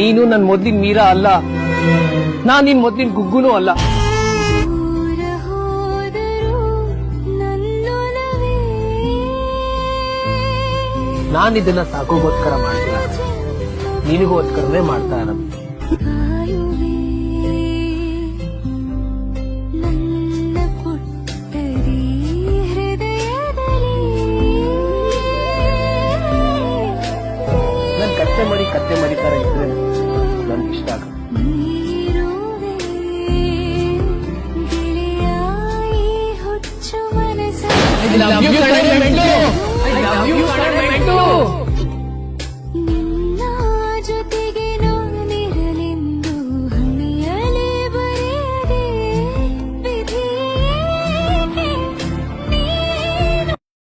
ನೀನು ನನ್ನ ಮೊದ್ಲಿನ ಮೀರಾ ಅಲ್ಲ. ನಾನ್ ನಿನ್ ಮೊದ್ಲಿನ ಗುಗ್ಗುನೂ ಅಲ್ಲ. ನಾನು ಹೋದರೂ ನನ್ನೊಲವೇ ನಾನ್ ಇದನ್ನ ಸಾಕೋಗೋಸ್ಕರ ಮಾಡ್ತೀನಿ ನಿನಗೋಸ್ಕರನೇ ಮಾಡ್ತಾ ಇರೋದು. ಕತ್ತೆ ಮರಿ ಕತ್ತೆ ಮಾಡಿ ತರ ಇದ್ರೆ ನನ್ಗೆ ಇಷ್ಟ ಆಗುತ್ತೆ ಹುಚ್ಚು ಮನಸ್ಸ I love you, ಕಣೆ ಮೆಂಟು. I love you, ಕಣೆ ಮೆಂಟು.